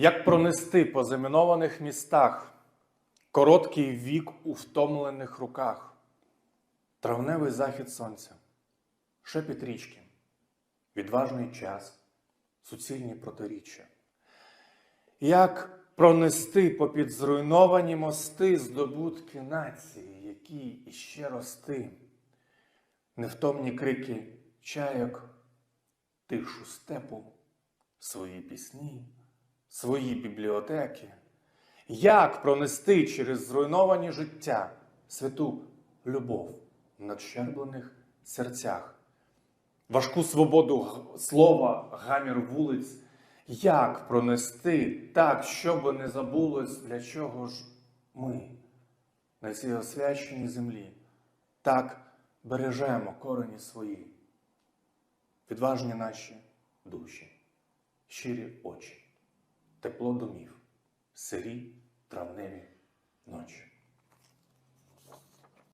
Як пронести по замінованих містах короткий вік у втомлених руках, травневий захід сонця, шепіт річки, відважний час, суцільні протиріччя. Як пронести попід зруйновані мости здобутки нації, які іще рости, невтомні крики чайок, тишу степу, свої пісні, свої бібліотеки, як пронести через зруйновані життя святу любов в надщерблених серцях, важку свободу слова, гамір вулиць, як пронести так, щоб не забулось, для чого ж ми на цій освяченій землі так бережемо корені свої, відважні наші душі, щирі очі, тепло домів, сирі травневі ночі.